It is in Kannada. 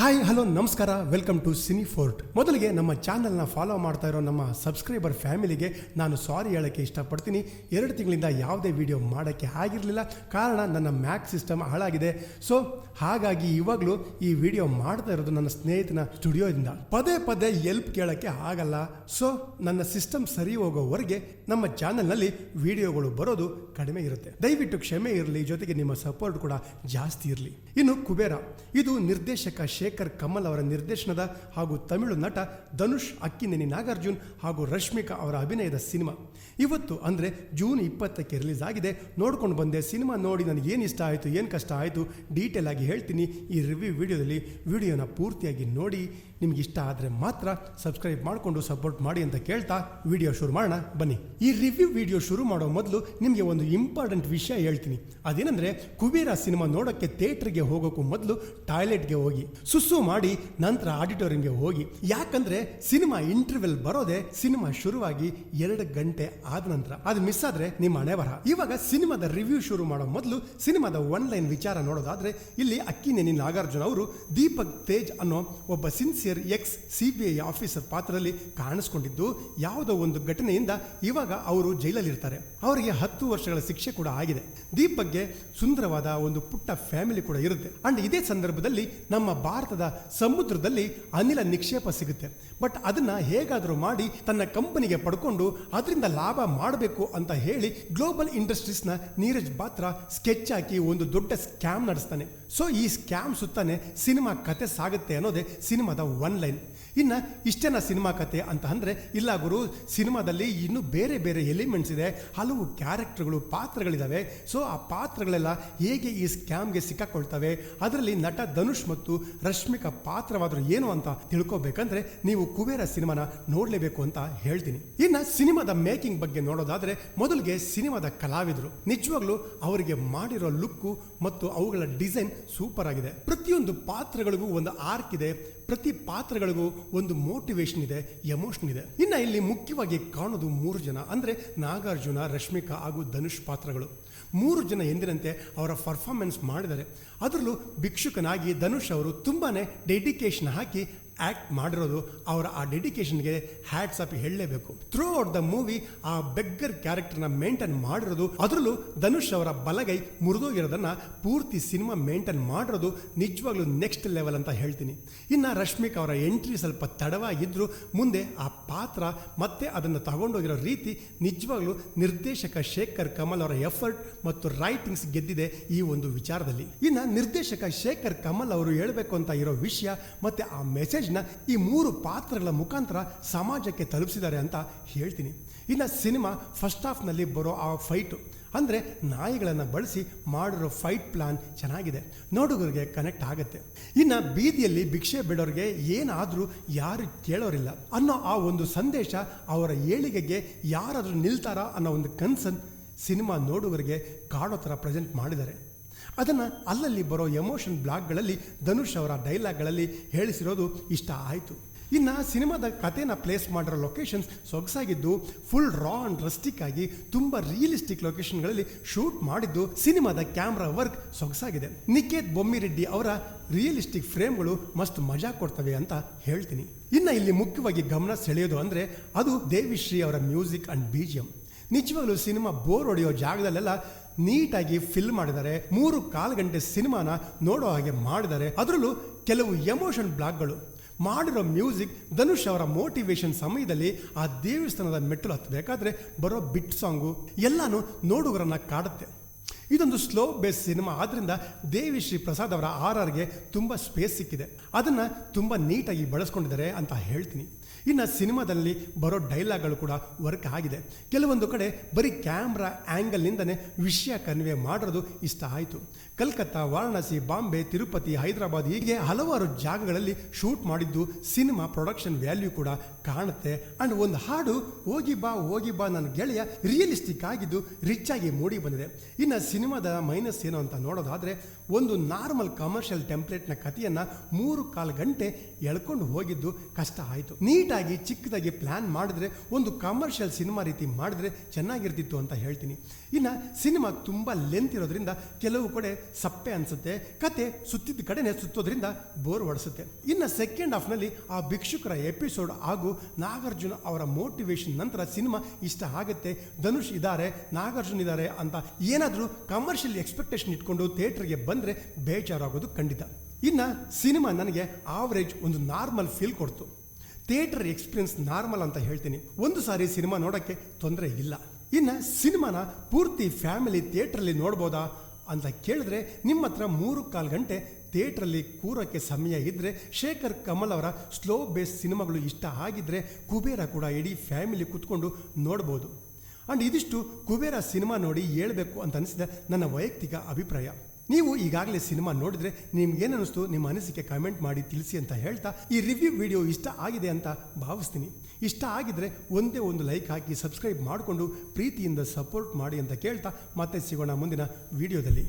ಹಾಯ್ ಹಲೋ ನಮಸ್ಕಾರ. ವೆಲ್ಕಮ್ ಟು ಸಿನಿ ಫೋರ್ಟ್ ಮೊದಲಿಗೆ ನಮ್ಮ ಚಾನಲ್ನ ಫಾಲೋ ಮಾಡ್ತಾ ಇರೋ ನಮ್ಮ ಸಬ್ಸ್ಕ್ರೈಬರ್ ಫ್ಯಾಮಿಲಿಗೆ ನಾನು ಸಾರಿ ಹೇಳೋಕ್ಕೆ ಇಷ್ಟಪಡ್ತೀನಿ. ಎರಡು ತಿಂಗಳಿಂದ ಯಾವುದೇ ವಿಡಿಯೋ ಮಾಡೋಕ್ಕೆ ಆಗಿರಲಿಲ್ಲ. ಕಾರಣ ನನ್ನ ಮ್ಯಾಕ್ ಸಿಸ್ಟಮ್ ಹಾಳಾಗಿದೆ. ಸೊ ಹಾಗಾಗಿ ಇವಾಗಲೂ ಈ ವಿಡಿಯೋ ಮಾಡ್ತಾ ಇರೋದು ನನ್ನ ಸ್ನೇಹಿತನ ಸ್ಟುಡಿಯೋದಿಂದ ಪದೇ ಪದೇ ಎಲ್ಪ್ ಕೇಳೋಕ್ಕೆ ಆಗಲ್ಲ. ಸೊ ನನ್ನ ಸಿಸ್ಟಮ್ ಸರಿ ಹೋಗೋವರೆಗೆ ನಮ್ಮ ಚಾನಲ್ನಲ್ಲಿ ವಿಡಿಯೋಗಳು ಬರೋದು ಕಡಿಮೆ ಇರುತ್ತೆ. ದಯವಿಟ್ಟು ಕ್ಷಮೆ ಇರಲಿ, ಜೊತೆಗೆ ನಿಮ್ಮ ಸಪೋರ್ಟ್ ಕೂಡ ಜಾಸ್ತಿ ಇರಲಿ. ಇನ್ನು ಕುಬೇರ. ಇದು ನಿರ್ದೇಶಕ ಶೇಖರ್ ಕಮಲ್ ಅವರ ನಿರ್ದೇಶನದ ಹಾಗೂ ತಮಿಳು ನಟ ಧನುಷ್ ಅಕ್ಕಿನೇನಿ ನಾಗಾರ್ಜುನ್ ಹಾಗೂ ರಶ್ಮಿಕಾ ಅವರ ಅಭಿನಯದ ಸಿನಿಮಾ. ಇವತ್ತು ಅಂದರೆ ಜೂನ್ ಇಪ್ಪತ್ತಕ್ಕೆ ರಿಲೀಸ್ ಆಗಿದೆ. ನೋಡ್ಕೊಂಡು ಬಂದೆ ಸಿನಿಮಾ ನೋಡಿ ನನಗೆ ಏನು ಇಷ್ಟ ಆಯಿತು, ಏನು ಕಷ್ಟ ಆಯಿತು ಡೀಟೇಲ್ ಆಗಿ ಹೇಳ್ತೀನಿ. ಈ ರಿವ್ಯೂ ವಿಡಿಯೋದಲ್ಲಿ ವಿಡಿಯೋನ ಪೂರ್ತಿಯಾಗಿ ನೋಡಿ. ನಿಮ್ಗೆ ಇಷ್ಟ ಆದರೆ ಮಾತ್ರ ಸಬ್ಸ್ಕ್ರೈಬ್ ಮಾಡಿಕೊಂಡು ಸಪೋರ್ಟ್ ಮಾಡಿ ಅಂತ ಕೇಳ್ತಾ ವಿಡಿಯೋ ಶುರು ಮಾಡೋಣ, ಬನ್ನಿ. ಈ ರಿವ್ಯೂ ವಿಡಿಯೋ ಶುರು ಮಾಡೋ ಮೊದಲು ನಿಮಗೆ ಒಂದು ಇಂಪಾರ್ಟೆಂಟ್ ವಿಷಯ ಹೇಳ್ತೀನಿ. ಅದೇನೆಂದರೆ ಕುಬೇರ ಸಿನಿಮಾ ನೋಡೋಕ್ಕೆ ಥಿಯೇಟ್ರಿಗೆ ಹೋಗೋಕ್ಕೂ ಮೊದಲು ಟಾಯ್ಲೆಟ್ಗೆ ಹೋಗಿ. ಸುಸ್ಸು ಮಾಡಿ ನಂತರ ಆಡಿಟೋರಿಯಂಗೆ ಹೋಗಿ. ಯಾಕಂದ್ರೆ ಸಿನಿಮಾ ಇಂಟರ್ವೆಲ್ ಬರೋದೆ ಸಿನಿಮಾ ಶುರುವಾಗಿ ಎರಡು ಗಂಟೆ ಆದ ನಂತರ. ಅದು ಮಿಸ್ ಆದ್ರೆ ನಿಮ್ಮ ಹಣೆ ಇವಾಗ ಸಿನಿಮಾದ ರಿವ್ಯೂ ಶುರು ಮಾಡೋ ಮೊದಲು ಸಿನಿಮಾದ ಒನ್ ಲೈನ್ ವಿಚಾರ ನೋಡೋದಾದ್ರೆ ಇಲ್ಲಿ ಅಕ್ಕಿ ನೆನಿ ನಾಗಾರ್ಜುನ ಅವರು ದೀಪಕ್ ತೇಜ್ ಅನ್ನೋ ಒಬ್ಬ sincere ex C B I officer ಪಾತ್ರದಲ್ಲಿ ಕಾಣಿಸ್ಕೊಂಡಿದ್ದು ಯಾವುದೋ ಒಂದು ಘಟನೆಯಿಂದ ಇವಾಗ ಅವರು ಜೈಲಲ್ಲಿ ಇರ್ತಾರೆ ಅವರಿಗೆ ಹತ್ತು ವರ್ಷಗಳ ಶಿಕ್ಷೆ ಕೂಡ ಆಗಿದೆ. ದೀಪಕ್ಗೆ ಸುಂದರವಾದ ಒಂದು ಪುಟ್ಟ ಫ್ಯಾಮಿಲಿ ಕೂಡ ಇರುತ್ತೆ. ಅಂಡ್ ಇದೇ ಸಂದರ್ಭದಲ್ಲಿ ನಮ್ಮ ಭಾರತದ ಸಮುದ್ರದಲ್ಲಿ ಅನಿಲ ನಿಕ್ಷೇಪ ಸಿಗುತ್ತೆ. ಬಟ್ ಅದನ್ನು ಹೇಗಾದರೂ ಮಾಡಿ ತನ್ನ ಕಂಪನಿಗೆ ಪಡ್ಕೊಂಡು ಅದರಿಂದ ಲಾಭ ಮಾಡಬೇಕು ಅಂತ ಹೇಳಿ ಗ್ಲೋಬಲ್ ಇಂಡಸ್ಟ್ರೀಸ್ನ ನೀರಜ್ ಬಾತ್ರ ಸ್ಕೆಚ್ ಹಾಕಿ ಒಂದು ದೊಡ್ಡ ಸ್ಕ್ಯಾಮ್ ನಡೆಸ್ತಾನೆ. ಸೊ ಈ ಸ್ಕ್ಯಾಮ್ ಸುತ್ತಾನೆ ಸಿನಿಮಾ ಕತೆ ಸಾಗುತ್ತೆ ಅನ್ನೋದೇ ಸಿನಿಮಾದ ಒನ್ ಲೈನ್ ಇನ್ನು ಇಷ್ಟೇನ ಸಿನಿಮಾ ಕತೆ ಅಂತ ಅಂದರೆ, ಇಲ್ಲ ಗುರು, ಸಿನಿಮಾದಲ್ಲಿ ಇನ್ನೂ ಬೇರೆ ಬೇರೆ ಎಲಿಮೆಂಟ್ಸ್ ಇದೆ, ಹಲವು ಕ್ಯಾರೆಕ್ಟರ್ಗಳು ಪಾತ್ರಗಳಿದ್ದಾವೆ ಸೊ ಆ ಪಾತ್ರಗಳೆಲ್ಲ ಹೇಗೆ ಈ ಸ್ಕ್ಯಾಮ್ಗೆ ಸಿಕ್ಕಾಕೊಳ್ತವೆ? ಅದರಲ್ಲಿ ನಟ ಧನುಷ್ ಮತ್ತು ರಶ್ಮಿಕಾ ಪಾತ್ರವಾದರೂ ಏನು ಅಂತ ತಿಳ್ಕೊಬೇಕಂದ್ರೆ, ನೀವು ಕುಬೇರ ಸಿನಿಮಾನ ನೋಡಲೇಬೇಕು ಅಂತ ಹೇಳ್ತೀನಿ. ಇನ್ನು ಸಿನಿಮಾದ ಮೇಕಿಂಗ್ ಬಗ್ಗೆ ನೋಡೋದಾದ್ರೆ, ಮೊದಲಿಗೆ ಸಿನಿಮಾದ ಕಲಾವಿದರು. ನಿಜವಾಗ್ಲೂ ಅವರಿಗೆ ಮಾಡಿರೋ ಲುಕ್ಕು ಮತ್ತು ಅವುಗಳ ಡಿಸೈನ್ ಸೂಪರ್ ಆಗಿದೆ ಪ್ರತಿಯೊಂದು ಪಾತ್ರಗಳಿಗೂ ಒಂದು ಆರ್ಕ್ ಇದೆ. ಪ್ರತಿ ಪಾತ್ರಗಳಿಗೂ ಒಂದು ಮೋಟಿವೇಶನ್ ಇದೆ ಎಮೋಷನ್ ಇದೆ. ಇನ್ನು ಇಲ್ಲಿ ಮುಖ್ಯವಾಗಿ ಕಾಣೋದು ಮೂರು ಜನ. ಅಂದರೆ ನಾಗಾರ್ಜುನ, ರಶ್ಮಿಕಾ ಹಾಗೂ ಧನುಷ್ ಪಾತ್ರಗಳು. ಮೂರು ಜನ ಎಂದಿನಂತೆ ಅವರ ಪರ್ಫಾರ್ಮೆನ್ಸ್ ಮಾಡಿದ್ದಾರೆ. ಅದರಲ್ಲೂ ಭಿಕ್ಷುಕನಾಗಿ ಧನುಷ್ ಅವರು ತುಂಬಾ ಡೆಡಿಕೇಶನ್ ಹಾಕಿ ಆ್ಯಕ್ಟ್ ಮಾಡಿರೋದು ಅವರ ಆ ಡೆಡಿಕೇಶನ್ಗೆ ಹ್ಯಾಟ್ಸ್ ಆಫ್ ಹೇಳಲೇಬೇಕು. ಥ್ರೂ ಔಟ್ ದ ಮೂವಿ ಆ ಬೆಗ್ಗರ್ ಕ್ಯಾರೆಕ್ಟರ್ನ ಮೇಂಟೈನ್ ಮಾಡಿರೋದು, ಅದರಲ್ಲೂ ಧನುಷ್ ಅವರ ಬಲಗೈ ಮುರಿದೋಗಿರೋದನ್ನು ಪೂರ್ತಿ ಸಿನಿಮಾ ಮೇಂಟೈನ್ ಮಾಡಿರೋದು ನಿಜವಾಗ್ಲೂ ನೆಕ್ಸ್ಟ್ ಲೆವೆಲ್ ಅಂತ ಹೇಳ್ತೀನಿ. ಇನ್ನು ರಶ್ಮಿಕ್ ಅವರ ಎಂಟ್ರಿ ಸ್ವಲ್ಪ ತಡವಾಗಿದ್ದರೂ ಮುಂದೆ ಆ ಪಾತ್ರ ಮತ್ತೆ ಅದನ್ನು ತಗೊಂಡೋಗಿರೋ ರೀತಿ ನಿಜವಾಗ್ಲೂ ನಿರ್ದೇಶಕ ಶೇಖರ್ ಕಮಲ್ ಅವರ ಎಫರ್ಟ್ ಮತ್ತು ರೈಟಿಂಗ್ಸ್ ಗೆದ್ದಿದೆ ಈ ಒಂದು ವಿಚಾರದಲ್ಲಿ. ಇನ್ನು ನಿರ್ದೇಶಕ ಶೇಖರ್ ಕಮಲ್ ಅವರು ಹೇಳಬೇಕು ಅಂತ ಇರೋ ವಿಷಯ ಮತ್ತೆ ಆ ಮೆಸೇಜ್ನ ಈ ಮೂರು ಪಾತ್ರಗಳ ಮುಖಾಂತರ ಸಮಾಜಕ್ಕೆ ತಲುಪಿಸಿದ್ದಾರೆ ಅಂತ ಹೇಳ್ತೀನಿ. ಇನ್ನು ಸಿನಿಮಾ ಫಸ್ಟ್ ಹಾಫ್ನಲ್ಲಿ ಬರೋ ಆ ಫೈಟು, ಅಂದರೆ ನಾಯಿಗಳನ್ನು ಬಳಸಿ ಮಾಡಿರೋ ಫೈಟ್ ಪ್ಲಾನ್ ಚೆನ್ನಾಗಿದೆ. ನೋಡುಗರಿಗೆ ಕನೆಕ್ಟ್ ಆಗುತ್ತೆ. ಇನ್ನು ಬೀದಿಯಲ್ಲಿ ಭಿಕ್ಷೆ ಬಿಡೋರಿಗೆ ಏನಾದರೂ ಯಾರು ಕೇಳೋರಿಲ್ಲ. ಅನ್ನೋ ಆ ಒಂದು ಸಂದೇಶ ಅವರ ಏಳಿಗೆಗೆ ಯಾರಾದರೂ ನಿಲ್ತಾರಾ ಅನ್ನೋ ಒಂದು ಕನ್ಸನ್ ಸಿನಿಮಾ ನೋಡುಗರಿಗೆ ಕಾಡೋ ಥರ ಪ್ರೆಸೆಂಟ್ ಮಾಡಿದ್ದಾರೆ. ಅದನ್ನು ಅಲ್ಲಲ್ಲಿ ಬರೋ ಎಮೋಷನ್ ಬ್ಲಾಗ್ಗಳಲ್ಲಿ ಧನುಷ್ ಅವರ ಡೈಲಾಗ್ಗಳಲ್ಲಿ ಹೇಳಿಸಿರೋದು ಇಷ್ಟ ಆಯಿತು. ಇನ್ನು ಸಿನಿಮಾದ ಕಥೆನ ಪ್ಲೇಸ್ ಮಾಡಿರೋ ಲೊಕೇಶನ್ಸ್ ಸೊಗಸಾಗಿದ್ದು, ಫುಲ್ ರಾ ಅಂಡ್ ರಸ್ಟಿಕ್ ಆಗಿ ತುಂಬ ರಿಯಲಿಸ್ಟಿಕ್ ಲೊಕೇಶನ್ಗಳಲ್ಲಿ ಶೂಟ್ ಮಾಡಿದ್ದು ಸಿನಿಮಾದ ಕ್ಯಾಮ್ರಾ ವರ್ಕ್ ಸೊಗಸಾಗಿದೆ. ನಿಕೇತ್ ಬೊಮ್ಮಿರೆಡ್ಡಿ ಅವರ ರಿಯಲಿಸ್ಟಿಕ್ ಫ್ರೇಮ್ಗಳು ಮಸ್ತ್ ಮಜಾ ಕೊಡ್ತವೆ ಅಂತ ಹೇಳ್ತೀನಿ. ಇನ್ನು ಇಲ್ಲಿ ಮುಖ್ಯವಾಗಿ ಗಮನ ಸೆಳೆಯೋದು ಅಂದರೆ ಅದು ದೇವಿಶ್ರೀ ಅವರ ಮ್ಯೂಸಿಕ್ ಅಂಡ್ ಬೀಜಿಯಂ ನಿಜವಾಗ್ಲೂ ಸಿನಿಮಾ ಬೋರ್ ಹೊಡೆಯೋ ಜಾಗದಲ್ಲೆಲ್ಲ ನೀಟಾಗಿ ಫಿಲ್ ಮಾಡಿದ್ದಾರೆ ಮೂರು ಕಾಲು ಗಂಟೆ ಸಿನಿಮಾನ ನೋಡೋ ಹಾಗೆ ಮಾಡಿದ್ದಾರೆ ಅದರಲ್ಲೂ ಕೆಲವು ಎಮೋಷನ್ ಬ್ಲಾಕ್ಗಳು. ಮಾಡಿರೋ ಮ್ಯೂಸಿಕ್ ಧನುಷ್ ಅವರ ಮೋಟಿವೇಶನ್ ಸಮಯದಲ್ಲಿ ಆ ದೇವಸ್ಥಾನದ ಮೆಟ್ಟಲು ಹತ್ತಬೇಕಾದ್ರೆ ಬರೋ ಬಿಟ್ ಸಾಂಗು ಎಲ್ಲಾನು ನೋಡುಗರನ್ನ ಕಾಡುತ್ತೆ. ಇದೊಂದು ಸ್ಲೋ ಬೇಸ್ ಸಿನಿಮಾ. ಆದ್ರಿಂದ ದೇವಿ ಶ್ರೀ ಪ್ರಸಾದ್ ಅವರ ಆರ್ ಆರ್ಗೆ ತುಂಬ ಸ್ಪೇಸ್ ಸಿಕ್ಕಿದೆ. ಅದನ್ನು ತುಂಬ ನೀಟಾಗಿ ಬಳಸ್ಕೊಂಡಿದ್ದಾರೆ ಅಂತ ಹೇಳ್ತೀನಿ. ಇನ್ನು ಸಿನಿಮಾದಲ್ಲಿ ಬರೋ ಡೈಲಾಗ್ಗಳು ಕೂಡ ವರ್ಕ್ ಆಗಿದೆ. ಕೆಲವೊಂದು ಕಡೆ ಬರೀ ಕ್ಯಾಮ್ರಾ ಆ್ಯಂಗಲ್ನಿಂದನೇ ವಿಷಯ ಕನ್ವೆ ಮಾಡಿರೋದು ಇಷ್ಟ ಆಯಿತು. ಕಲ್ಕತ್ತಾ, ವಾರಣಾಸಿ, ಬಾಂಬೆ, ತಿರುಪತಿ, ಹೈದರಾಬಾದ್ ಹೀಗೆ ಹಲವಾರು ಜಾಗಗಳಲ್ಲಿ ಶೂಟ್ ಮಾಡಿದ್ದು ಸಿನಿಮಾ ಪ್ರೊಡಕ್ಷನ್ ವ್ಯಾಲ್ಯೂ ಕೂಡ ಕಾಣುತ್ತೆ. ಅಂಡ್ ಒಂದು ಹಾಡು ಹೋಗಿ ಬಾ ಹೋಗಿ ಬಾ ನನ್ನ ಗೆಳೆಯ ರಿಯಲಿಸ್ಟಿಕ್ ಆಗಿದ್ದು ರಿಚ್ ಆಗಿ ಮೂಡಿ ಬಂದಿದೆ. ಇನ್ನು ಸಿನಿಮಾದ ಮೈನಸ್ ಏನು ಅಂತ ನೋಡೋದಾದರೆ ಒಂದು ನಾರ್ಮಲ್ ಕಮರ್ಷಿಯಲ್ ಟೆಂಪ್ಲೇಟ್ನ ಕಥೆಯನ್ನು ಮೂರು ಕಾಲು ಗಂಟೆ ಎಳ್ಕೊಂಡು ಹೋಗಿದ್ದು ಕಷ್ಟ ಆಯಿತು. ನೀಟಾಗಿ ಚಿಕ್ಕದಾಗಿ ಪ್ಲ್ಯಾನ್ ಮಾಡಿದ್ರೆ, ಒಂದು ಕಮರ್ಷಿಯಲ್ ಸಿನಿಮಾ ರೀತಿ ಮಾಡಿದ್ರೆ ಚೆನ್ನಾಗಿರ್ತಿತ್ತು ಅಂತ ಹೇಳ್ತೀನಿ. ಇನ್ನು ಸಿನಿಮಾ ತುಂಬ ಲೆಂತ್ ಇರೋದ್ರಿಂದ ಕೆಲವು ಕಡೆ ಸಪ್ಪೆ ಅನಿಸುತ್ತೆ ಕತೆ ಸುತ್ತಿದ್ದ ಕಡೆನೇ ಸುತ್ತೋದ್ರಿಂದ ಬೋರ್ ಹೊಡಿಸುತ್ತೆ. ಇನ್ನು ಸೆಕೆಂಡ್ ಹಾಫ್ನಲ್ಲಿ ಆ ಭಿಕ್ಷುಕರ ಎಪಿಸೋಡ್ ಹಾಗೂ ನಾಗಾರ್ಜುನ ಅವರ ಮೋಟಿವೇಶನ್ ನಂತರ ಸಿನಿಮಾ ಇಷ್ಟ ಆಗುತ್ತೆ, ಧನುಷ್ ಇದ್ದಾರೆ ನಾಗಾರ್ಜುನ್ ಇದ್ದಾರೆ ಅಂತ ಏನಾದರೂ ಕಮರ್ಷಿಯಲ್ ಎಕ್ಸ್ಪೆಕ್ಟೇಷನ್ ಇಟ್ಕೊಂಡು ಥಿಯೇಟ್ರಿಗೆ ಬಂದರೆ ಬೇಜಾರಾಗೋದು ಖಂಡಿತ. ಇನ್ನು ಸಿನಿಮಾ ನನಗೆ ಆವರೇಜ್ ಒಂದು ನಾರ್ಮಲ್ ಫೀಲ್ ಕೊಡ್ತು. ಥಿಯೇಟರ್ ಎಕ್ಸ್ಪೀರಿಯನ್ಸ್ ನಾರ್ಮಲ್ ಅಂತ ಹೇಳ್ತೀನಿ. ಒಂದು ಸಾರಿ ಸಿನಿಮಾ ನೋಡೋಕ್ಕೆ ತೊಂದರೆ ಇಲ್ಲ. ಇನ್ನು ಸಿನಿಮಾನ ಪೂರ್ತಿ ಫ್ಯಾಮಿಲಿ ಥಿಯೇಟ್ರಲ್ಲಿ ನೋಡ್ಬೋದಾ ಅಂತ ಕೇಳಿದ್ರೆ ನಿಮ್ಮ ಹತ್ರ ಮೂರು ಕಾಲು ಗಂಟೆ ಥಿಯೇಟ್ರಲ್ಲಿ ಕೂರೋಕ್ಕೆ ಸಮಯ ಇದ್ದರೆ ಶೇಖರ್ ಕಮಲ್ ಅವರ ಸ್ಲೋ ಬೇಸ್ ಸಿನಿಮಾಗಳು ಇಷ್ಟ ಆಗಿದ್ದರೆ ಕುಬೇರ ಕೂಡ ಇಡೀ ಫ್ಯಾಮಿಲಿ ಕೂತ್ಕೊಂಡು ನೋಡ್ಬೋದು. ಆ್ಯಂಡ್ ಇದಿಷ್ಟು ಕುಬೇರ ಸಿನಿಮಾ ನೋಡಿ ಹೇಳಬೇಕು ಅಂತ ಅನಿಸಿದ ನನ್ನ ವೈಯಕ್ತಿಕ ಅಭಿಪ್ರಾಯ. ನೀವು ಈಗಾಗಲೇ ಸಿನಿಮಾ ನೋಡಿದ್ರೆ ನಿಮ್ಗೇನು ಅನಿಸ್ತು ನಿಮ್ಮ ಅನಿಸಿಕೆ ಕಮೆಂಟ್ ಮಾಡಿ ತಿಳಿಸಿ ಅಂತ ಹೇಳ್ತಾ ಈ ರಿವ್ಯೂ ವಿಡಿಯೋ ಇಷ್ಟ ಆಗಿದೆ ಅಂತ ಭಾವಿಸ್ತೀನಿ. ಇಷ್ಟ ಆಗಿದ್ರೆ ಒಂದೇ ಒಂದು ಲೈಕ್ ಹಾಕಿ ಸಬ್ಸ್ಕ್ರೈಬ್ ಮಾಡಿಕೊಂಡು ಪ್ರೀತಿಯಿಂದ ಸಪೋರ್ಟ್ ಮಾಡಿ ಅಂತ ಕೇಳ್ತಾ ಮತ್ತೆ ಸಿಗೋಣ ಮುಂದಿನ ವಿಡಿಯೋದಲ್ಲಿ.